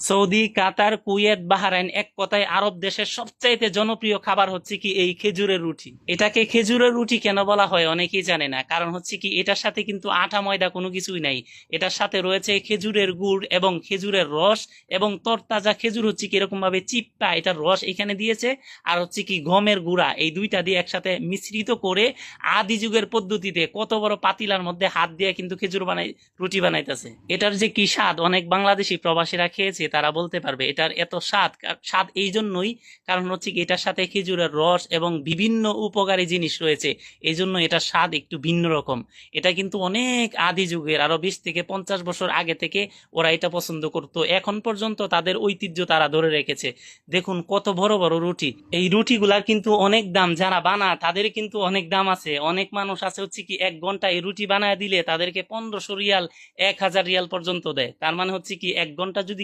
Saudi, কাতার, Kuwait, Bahrain এক কথায় আরব দেশের সবচাইতে জনপ্রিয় খাবার হচ্ছে কি এই খেজুরের রুটি। এটাকে খেজুরের রুটি কেন বলা হয় অনেকেই জানে না। কারণ হচ্ছে কি এটার সাথে কিন্তু আটা, ময়দা কোনো কিছুই নাই। এটার সাথে রয়েছে খেজুরের গুড় এবং খেজুরের রস এবং তরতাজা খেজুর হচ্ছে কি এরকম ভাবে চিপটা এটার রস এখানে দিয়েছে। আর হচ্ছে কি গমের গুঁড়া এই দুইটা দিয়ে একসাথে মিশ্রিত করে আদি যুগের পদ্ধতিতে কত বড় পাতিলার মধ্যে হাত দিয়ে কিন্তু খেজুর বানাই, রুটি বানাইতেছে। এটার যে কি স্বাদ? অনেক বাংলাদেশি প্রবাসীরা খেয়েছে তারা বলতে পারবে, এটার এত স্বাদ স্বাদ এই জন্যই, কারণ হচ্ছে কি, এটার সাথে খেজুরের রস এবং বিভিন্ন উপকারী জিনিস রয়েছে, এই জন্য এটার স্বাদ একটু ভিন্ন রকম। এটা কিন্তু অনেক আদি যুগের, আরও বিশ থেকে পঞ্চাশ বছর আগে থেকে ওরা এটা পছন্দ করতো, এখন পর্যন্ত তাদের ঐতিহ্য তারা ধরে রেখেছে। দেখুন কত বড় বড় রুটি, এই রুটিগুলার কিন্তু অনেক দাম, যারা বানা, তাদের কিন্তু অনেক দাম আছে, অনেক মানুষ আছে হচ্ছে কি, এক ঘণ্টা এই রুটি বানায় দিলে তাদেরকে পনেরোশো রিয়াল, এক হাজার রিয়াল পর্যন্ত দেয়, তার মানে হচ্ছে কি, এক ঘণ্টা যদি